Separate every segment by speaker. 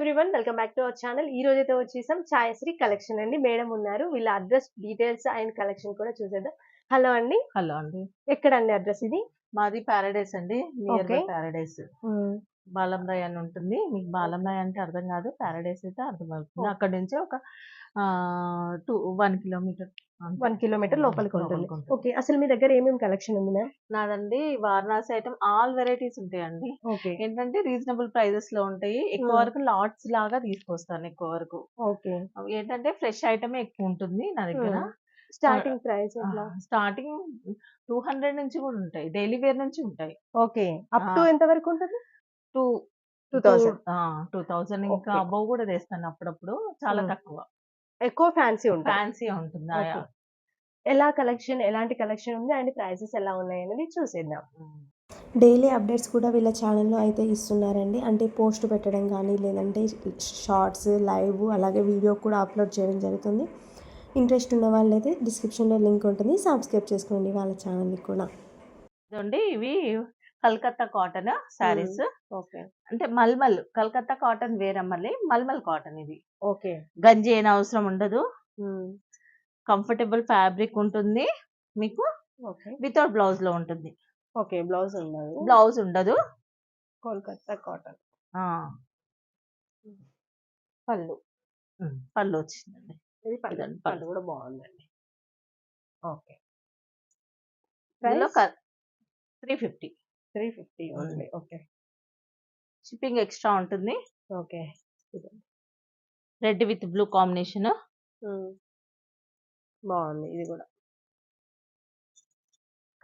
Speaker 1: Everyone welcome back to our channel ఈ రోజు అయితే వచ్చేసాం ఛాయశ్రీ కలెక్షన్ అండి. మేడం ఉన్నారు. వీళ్ళ అడ్రస్ డీటెయిల్స్ అండ్ కలెక్షన్ కూడా చూసేద్దాం. హలో అండి.
Speaker 2: హలో అండి.
Speaker 1: ఎక్కడ అండి అడ్రస్ ఇది?
Speaker 2: మాది ప్యారడైస్ అండి. Near by. ప్యారడైస్ బాలంరాయ్ అని ఉంటుంది. మీకు బాలంరాయ్ అంటే అర్థం కాదు. ప్యారడైస్ అయితే అర్థమవుతుంది.
Speaker 1: Okay.
Speaker 2: అక్కడ నుంచి ఒక two one kilometre
Speaker 1: one kilometre లోపలికి ఉంటుంది. ఓకే అసలు మీ దగ్గర ఏమేమి కలెక్షన్ ఉంది మ్యామ్?
Speaker 2: నాదండి వారణాసి ఐటమ్ ఆల్ వెరైటీస్ ఉంటాయండి.
Speaker 1: ఓకే.
Speaker 2: ఏంటంటే రీజనబుల్ ప్రైజెస్లో ఉంటాయి. ఎక్కువ. వరకు లాట్స్ లాగా తీసుకొస్తాను ఎక్కువ వరకు.
Speaker 1: ఓకే.
Speaker 2: ఏంటంటే ఫ్రెష్ ఐటమ్ ఎక్కువ ఉంటుంది నా దగ్గర.
Speaker 1: Starting price
Speaker 2: starting two hundred నుంచి కూడా ఉంటాయి. డైలీ వేర్ నుంచి ఉంటాయి.
Speaker 1: ఓకే. Up to. ఎంత వరకు ఉంటుంది?
Speaker 2: Two
Speaker 1: two thousand.
Speaker 2: Two thousand ఇంకా. అబౌవ్ కూడా తెస్తాను అప్పుడప్పుడు. చాలా. తక్కువ.
Speaker 1: ఎక్కువ ఫ్యాన్సీ ఉంటుంది
Speaker 2: ఫ్యాన్సీ ఉంటుంది.
Speaker 1: ఎలా కలెక్షన్ ఎలాంటి కలెక్షన్ ఉంది? అండ్ ప్రైసెస్ ఎలా ఉన్నాయి అనేది చూసేద్దాం.
Speaker 3: డైలీ అప్డేట్స్ కూడా వీళ్ళ ఛానల్లో అయితే ఇస్తున్నారండి. అంటే పోస్ట్ పెట్టడం కానీ లేదంటే షార్ట్స్ లైవ్ అలాగే వీడియో కూడా అప్లోడ్ చేయడం జరుగుతుంది. ఇంట్రెస్ట్ ఉన్న వాళ్ళైతే డిస్క్రిప్షన్లో లింక్ ఉంటుంది. సబ్స్క్రైబ్ చేసుకోండి వాళ్ళ ఛానల్ని కూడా.
Speaker 2: ఇవి కలకత్తా కాటన్ శారీస్.
Speaker 1: ఓకే.
Speaker 2: అంటే మల్మల్ కలకత్తా కాటన్ వేరే మళ్ళీ మల్మల్ కాటన్ ఇది.
Speaker 1: ఓకే.
Speaker 2: గంజి అయిన అవసరం ఉండదు. కంఫర్టబుల్ ఫ్యాబ్రిక్ ఉంటుంది మీకు.
Speaker 1: ఓకే.
Speaker 2: వితౌట్ బ్లౌజ్లో ఉంటుంది.
Speaker 1: ఓకే. బ్లౌజ్ ఉండదు.
Speaker 2: బ్లౌజ్ ఉండదు.
Speaker 1: కోల్కత్తా కాటన్. పళ్ళు.
Speaker 2: పళ్ళు వచ్చిందండి.
Speaker 1: ఇది పళ్ళు. కూడా బాగుందండి. Okay.
Speaker 2: Three fifty.
Speaker 1: Three fifty. Only okay
Speaker 2: shipping extra ఉంటుంది.
Speaker 1: Okay.
Speaker 2: Red with blue combination
Speaker 1: బాగుంది. ఇది కూడా.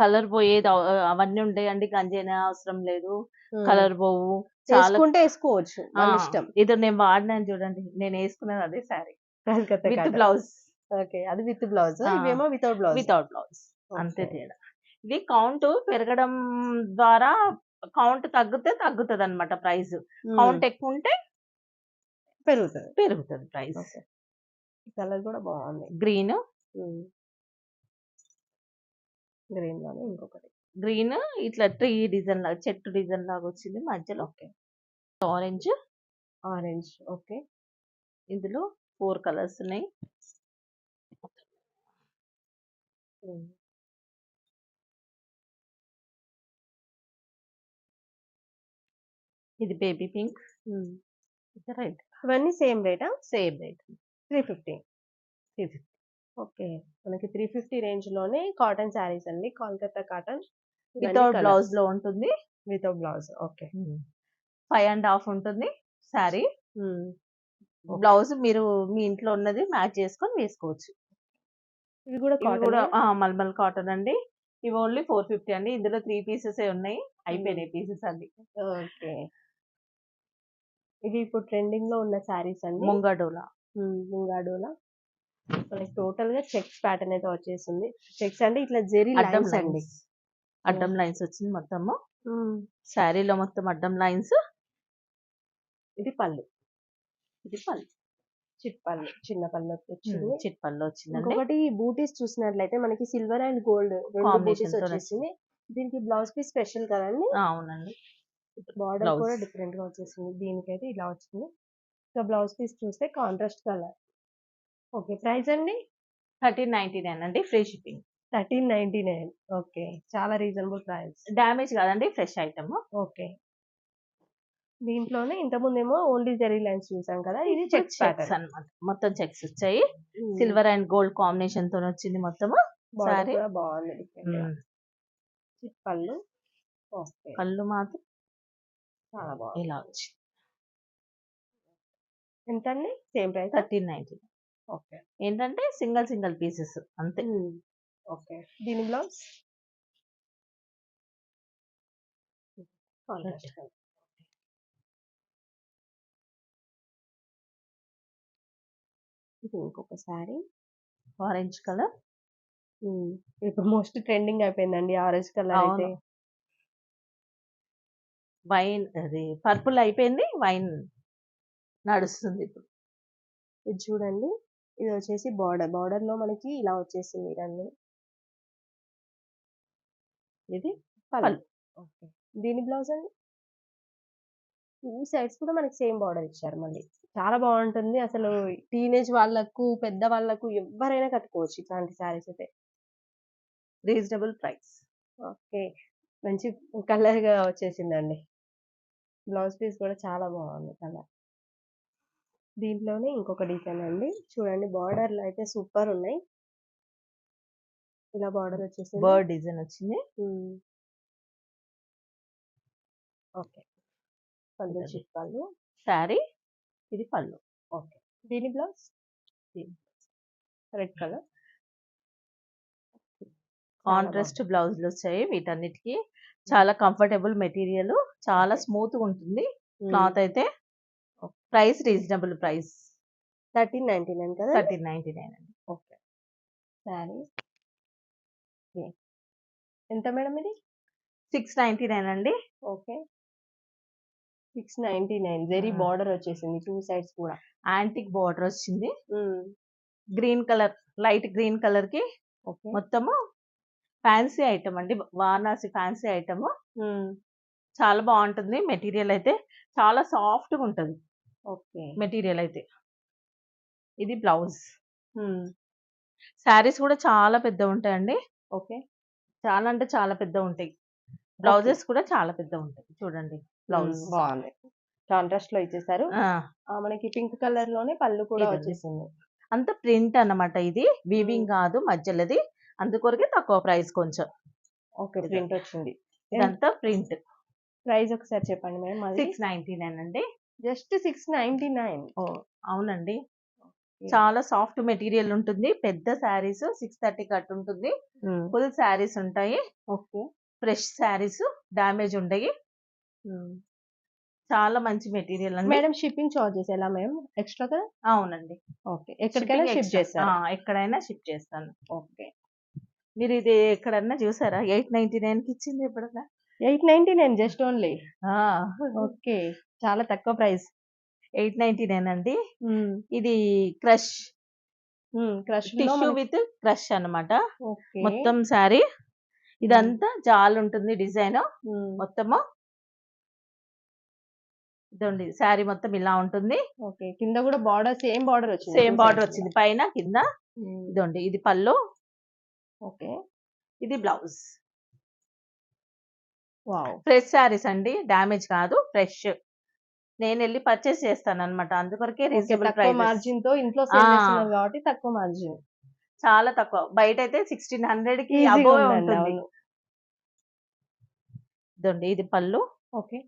Speaker 2: కలర్ పోయేది అవ- అవన్నీ ఉంటాయండి గంజైన అవసరం లేదు. కలర్ పోవు. చాలా
Speaker 1: వేసుకుంటే వేసుకోవచ్చు. ఇష్టం.
Speaker 2: ఇది నేను వాడినాను చూడండి. నేను వేసుకున్నది అదే sari
Speaker 1: Calcutta
Speaker 2: with. Blouse
Speaker 1: okay. అది విత్ బ్లౌజ్. ఇవేమో వితౌట్ బ్లౌజ్
Speaker 2: వితౌట్ బ్లౌజ్ అంతే తేడా. ఇది కౌంట్ పెరగడం ద్వారా కౌంట్ తగ్గితే తగ్గుతుంది అనమాట ప్రైస్ కౌంట్ ఎక్కువ ఉంటే
Speaker 1: పెరుగుతుంది.
Speaker 2: పెరుగుతుంది ప్రైస్.
Speaker 1: కలర్ కూడా బాగుంది.
Speaker 2: గ్రీన్
Speaker 1: గ్రీన్లోనే ఇంకొకటి.
Speaker 2: గ్రీన్ ఇట్లా ట్రీ డిజైన్ లాగా చెట్టు డిజైన్ లాగా వచ్చింది. మధ్యలో ఆరెంజ్
Speaker 1: ఆరెంజ్ ఓకే.
Speaker 2: ఇందులో ఫోర్ కలర్స్ ఉన్నాయి. ఇది బేబీ పింక్. ఇది రెడ్.
Speaker 1: ఇవన్నీ same రేటా?
Speaker 2: Same rate.
Speaker 1: Three fifty.
Speaker 2: Three fifty.
Speaker 1: Okay. మనకి త్రీ ఫిఫ్టీ రేంజ్లోనే కాటన్ శారీస్ అండి. కోల్కతా కాటన్.
Speaker 2: వితౌట్ బ్లౌజ్లో ఉంటుంది.
Speaker 1: Without blouse. Okay.
Speaker 2: Five and half ఉంటుంది శారీ. బ్లౌజ్ మీరు మీ ఇంట్లో ఉన్నది మ్యాచ్ చేసుకొని వేసుకోవచ్చు.
Speaker 1: ఇది కూడా
Speaker 2: కూడా మల్మల్ కాటన్ అండి. ఇవి ఓన్లీ ఫోర్ ఫిఫ్టీ అండి. ఇందులో త్రీ పీసెస్ ఉన్నాయి. అయిపోయినాయి పీసెస్ అండి
Speaker 1: ఓకే. ఇవి ఇప్పుడు ట్రెండింగ్లో ఉన్న శారీస్ అండి.
Speaker 2: ముంగడోలా.
Speaker 1: ముంగాడోలా. మనకి టోటల్గా చెక్స్ ప్యాటర్న్ అయితే వచ్చేసింది. చెక్స్ అంటే ఇట్లా జెరీ
Speaker 2: అడ్డం
Speaker 1: లైన్స్ అండి.
Speaker 2: అడ్డం లైన్స్ వచ్చింది మొత్తము. శారీలో మొత్తం అడ్డం లైన్స్.
Speaker 1: ఇది పళ్ళు.
Speaker 2: ఇది పళ్ళు.
Speaker 1: చిట్ పళ్ళు. చిన్న పళ్ళు వచ్చింది.
Speaker 2: చిట్ పళ్ళు వచ్చిందండి.
Speaker 1: ఇంకొకటి బూటీస్ చూసినట్లయితే మనకి సిల్వర్ అండ్ గోల్డ్ రెండు
Speaker 2: Combination బూటీస్తో
Speaker 1: వచ్చేసింది. దీనికి బ్లౌజ్ పీస్ స్పెషల్ కదండి.
Speaker 2: అవునండి.
Speaker 1: బార్డర్. కూడా డిఫరెంట్గా వచ్చేసింది. దీనికైతే ఇలా వచ్చింది. సో బ్లౌజ్ పీస్ చూస్తే కాంట్రాస్ట్ కలర్. ఓకే. ప్రైస్ అండి?
Speaker 2: థర్టీన్ నైన్టీ నైన్ అండి. Free shipping.
Speaker 1: Thirteen ninety nine. Okay. చాలా రీజనబుల్ ప్రైస్.
Speaker 2: డ్యామేజ్ కాదండి. Fresh item.
Speaker 1: ఓకే. దీంట్లోనే ఇంతకుముందు ఏమో ఓన్లీ జెరీ లైన్స్ చూసాం కదా. ఇది చెక్స్ ప్యాటర్న్.
Speaker 2: అన్నమాట. మొత్తం చెక్స్ వచ్చాయి. సిల్వర్ అండ్ గోల్డ్ కాంబినేషన్తో వచ్చింది.
Speaker 1: కూడా బాగుంది పళ్ళు.
Speaker 2: పళ్ళు మాత్రం
Speaker 1: చాలా బాగుంది.
Speaker 2: ఇలా వచ్చి
Speaker 1: ఎంత అండి same price?
Speaker 2: Thirteen ninety.
Speaker 1: Okay.
Speaker 2: ఏంటంటే సింగిల్ సింగిల్ పీసెస్ అంతే.
Speaker 1: ఓకే. దీని బ్లౌజ్? ఇది ఇంకొక సారీ
Speaker 2: ఆరెంజ్ కలర్.
Speaker 1: ఇప్పుడు మోస్ట్ ట్రెండింగ్ అయిపోయిందండి ఆరెంజ్ కలర్
Speaker 2: అవును. వైన్ అది పర్పుల్ అయిపోయింది వైన్ నడుస్తుంది ఇప్పుడు.
Speaker 1: ఇది చూడండి ఇది వచ్చేసి బార్డర్ బార్డర్లో మనకి ఇలా వచ్చేసింది ఇవన్నీ
Speaker 2: ఇది
Speaker 1: పళ్ళు. ఓకే. దీని బ్లౌజ్ అండి? టూ సైడ్స్ కూడా మనకి సేమ్ బార్డర్ ఇచ్చారు మళ్ళీ. చాలా బాగుంటుంది. అసలు టీనేజ్ వాళ్ళకు పెద్ద వాళ్ళకు ఎవరైనా కట్టుకోవచ్చు ఇట్లాంటి శారీస్ అయితే.
Speaker 2: Reasonable price.
Speaker 1: ఓకే. మంచి కలర్గా వచ్చేసిందండి. బ్లౌజ్ పీస్ కూడా చాలా బాగుంది కలర్ దీంట్లోనే ఇంకొక డిజైన్ అండి. చూడండి బార్డర్లు అయితే సూపర్ ఉన్నాయి. ఇలా బార్డర్ వచ్చేసింది.
Speaker 2: బర్డ్ డిజైన్ వచ్చింది.
Speaker 1: ఓకే. పళ్ళు
Speaker 2: ఇదండి.
Speaker 1: చిప్పాలు
Speaker 2: శారీ ఇది పళ్ళు
Speaker 1: ఓకే. దీని బ్లౌజ్? Red colour.
Speaker 2: కాంట్రాస్ట్ బ్లౌజులు వచ్చాయి వీటన్నిటికి. చాలా కంఫర్టబుల్ మెటీరియల్ చాలా స్మూత్గా ఉంటుంది. క్లాత్ అయితే price reasonable price.
Speaker 1: Thirteen ninety nine కదా
Speaker 2: థర్టీన్ నైన్టీ నైన్ అండి.
Speaker 1: ఓకే. శారీ ఎంత మేడం ఇది?
Speaker 2: సిక్స్ నైన్టీ నైన్ అండి.
Speaker 1: Okay. Six ninety nine. Very. Border వచ్చేసింది టూ సైడ్స్ కూడా.
Speaker 2: యాంటిక్ బార్డర్ వచ్చింది. గ్రీన్ కలర్ లైట్ గ్రీన్ కలర్కి
Speaker 1: ఓకే.
Speaker 2: మొత్తము ఫ్యాన్సీ ఐటమ్ అండి. Varanasi fancy item. చాలా బాగుంటుంది. మెటీరియల్ అయితే చాలా సాఫ్ట్గా ఉంటుంది.
Speaker 1: ఓకే.
Speaker 2: మెటీరియల్ అయితే. ఇది బ్లౌజ్. శారీస్ కూడా చాలా పెద్ద ఉంటాయండి.
Speaker 1: ఓకే.
Speaker 2: చాలా అంటే చాలా పెద్ద ఉంటాయి. బ్లౌజెస్ కూడా చాలా పెద్ద ఉంటాయి. చూడండి బ్లౌజ్.
Speaker 1: బాగుంది. కాంట్రాస్ట్లో ఇచ్చేసారు మనకి పింక్ కలర్లోనే పళ్ళు కూడా. వచ్చేసింది.
Speaker 2: అంత ప్రింట్ అన్నమాట ఇది. వీవింగ్ కాదు. మధ్యలోది. అందుకొరకే తక్కువ ప్రైస్ కొంచెం.
Speaker 1: ఓకే. ప్రింట్ వచ్చింది.
Speaker 2: ఇదంతా ప్రింట్.
Speaker 1: ప్రైస్ ఒకసారి చెప్పండి మేడం
Speaker 2: సిక్స్ నైన్టీ నైన్ అండి.
Speaker 1: Just six ninety nine.
Speaker 2: ఓ అవునండి. చాలా సాఫ్ట్ మెటీరియల్ ఉంటుంది. పెద్ద శారీస్ సిక్స్ థర్టీ కట్ ఉంటుంది. ఫుల్ శారీస్ ఉంటాయి.
Speaker 1: ఓకే.
Speaker 2: ఫ్రెష్ శారీస్ డ్యామేజ్ ఉండయి. చాలా మంచి మెటీరియల్ అండి.
Speaker 1: మేడం షిప్పింగ్ చార్జెస్ ఎలా మేడం? ఎక్స్ట్రా కదా
Speaker 2: అవునండి.
Speaker 1: ఓకే ఎక్కడికైనా షిప్
Speaker 2: ఆ, ఎక్కడైనా షిప్ చేస్తాను.
Speaker 1: ఓకే.
Speaker 2: మీరు ఇది ఎక్కడన్నా చూసారా? ఎయిట్ నైన్టీ నైన్కి ఇచ్చింది ఎప్పుడన్నా?
Speaker 1: Eight ninety nine just only. Okay. చాలా తక్కువ ప్రైస్.
Speaker 2: ఎయిట్ నైన్టీ నైన్ అండి. ఇది crush.
Speaker 1: Crush
Speaker 2: tissue with crush అన్నమాట.
Speaker 1: ఓకే.
Speaker 2: మొత్తం శారీ. ఇదంతా జాల్ ఉంటుంది డిజైన్. మొత్తము. ఇదండి. శారీ మొత్తం ఇలా ఉంటుంది.
Speaker 1: ఓకే. కింద కూడా బార్డర్ సేమ్ బార్డర్ వచ్చింది
Speaker 2: సేమ్ బార్డర్ వచ్చింది. పైన కింద. ఇదండి. ఇది పళ్ళు.
Speaker 1: ఓకే.
Speaker 2: ఇది బ్లౌజ్.
Speaker 1: వావ్.
Speaker 2: ఫ్రెష్ శారీస్ అండి. డ్యామేజ్ కాదు. ఫ్రెష్. నేను వెళ్ళి పర్చేస్ చేస్తాను అనమాట అందుకొరకే రీజనబుల్ ప్రైస్
Speaker 1: మార్జిన్తో ఇంట్లో కాబట్టి తక్కువ మార్జిన్.
Speaker 2: చాలా తక్కువ. బయట అయితే సిక్స్టీన్
Speaker 1: హండ్రెడ్కి
Speaker 2: అబోవ్ ఉంటుంది. ఇదండి. ఇది పళ్ళు.
Speaker 1: ఓకే.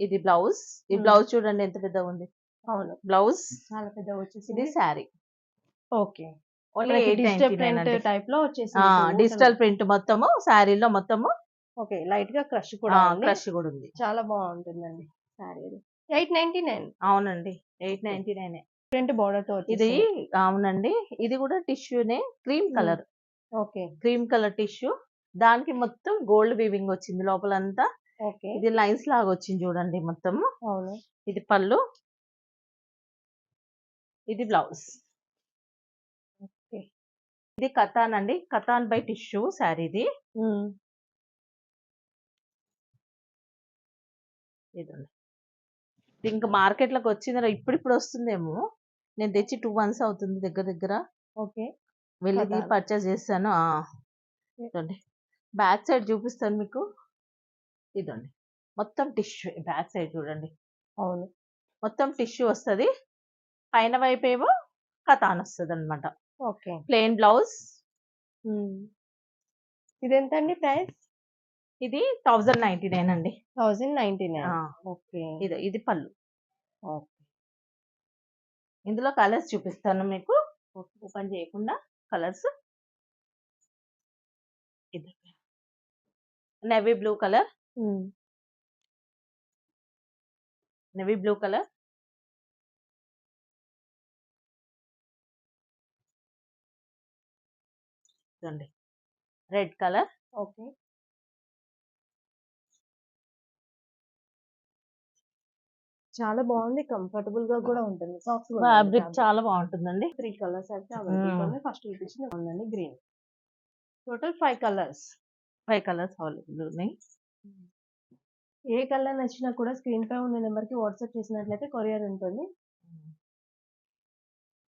Speaker 2: ఇది బ్లౌజ్. ఈ. బ్లౌజ్ చూడండి ఎంత పెద్దగా ఉంది
Speaker 1: అవును.
Speaker 2: బ్లౌజ్.
Speaker 1: చాలా పెద్ద వచ్చేసి
Speaker 2: ఇది sari.
Speaker 1: Okay.
Speaker 2: Only
Speaker 1: digital print టైప్లో వచ్చేసింది
Speaker 2: డిజిటల్ ప్రింట్ మొత్తము శారీలో మొత్తము.
Speaker 1: ఓకే లైట్గా క్రష్ కూడా ఉంది.
Speaker 2: క్రష్ కూడా ఉంది.
Speaker 1: చాలా బాగుంటుందండి సారీ ఎయిట్ నైన్టీ నైన్.
Speaker 2: అవునండి. Eight ninety nine.
Speaker 1: ప్రింట్ బార్డర్తో
Speaker 2: ఇది అవునండి. ఇది కూడా టిష్యూనే cream colour.
Speaker 1: Okay.
Speaker 2: Cream colour tissue. దానికి మొత్తం గోల్డ్ వీవింగ్ వచ్చింది లోపలంతా.
Speaker 1: ఓకే.
Speaker 2: ఇది లైన్స్ లాగా వచ్చింది చూడండి మొత్తం
Speaker 1: అవును.
Speaker 2: ఇది పళ్ళు. ఇది బ్లౌజ్. ఇది కథాన్ అండి. కథాన్ బై టిష్యూ శారీ ఇది. ఇదండి ఇది ఇంకా మార్కెట్లోకి వచ్చింది ఇప్పుడు ఇప్పుడు వస్తుందేమో. నేను తెచ్చి టూ మంత్స్ అవుతుంది దగ్గర దగ్గర.
Speaker 1: ఓకే.
Speaker 2: వెళ్ళి. పర్చేస్ చేస్తాను. ఇదండి బ్యాక్ సైడ్ చూపిస్తాను మీకు. ఇదండి మొత్తం టిష్యూ బ్యాక్ సైడ్ చూడండి.
Speaker 1: అవును.
Speaker 2: మొత్తం టిష్యూ వస్తుంది. పైన వైపు ఏమో కథాన్ వస్తుంది అనమాట
Speaker 1: ఓకే.
Speaker 2: Plain blouse.
Speaker 1: ఇది ఎంత అండి ప్రైస్?
Speaker 2: ఇది థౌజండ్ నైన్టీ నైన్ అండి.
Speaker 1: Thousand ninety nine. ఓకే.
Speaker 2: ఇది ఇది పళ్ళు.
Speaker 1: ఓకే.
Speaker 2: ఇందులో కలర్స్ చూపిస్తాను మీకు. ఓపెన్ చేయకుండా కలర్స్. ఇది. Navy blue colour. Navy blue colour. చూడండి. Red colour.
Speaker 1: ఓకే. చాలా బాగుంది. కంఫర్టబుల్గా కూడా ఉంటుంది. సాఫ్ట్
Speaker 2: ఫ్యాబ్రిక్ చాలా బాగుంటుందండి.
Speaker 1: త్రీ కలర్స్ అయితే. అవైలబుల్ ఫస్ట్ చూపించింది. ఉందండి green. Total five colours.
Speaker 2: Five colours available ఉన్నాయి.
Speaker 1: ఏ కలర్ నచ్చినా కూడా స్క్రీన్ పై ఉన్న నెంబర్కి వాట్సాప్ చేసినట్లయితే కొరియర్ ఉంటుంది.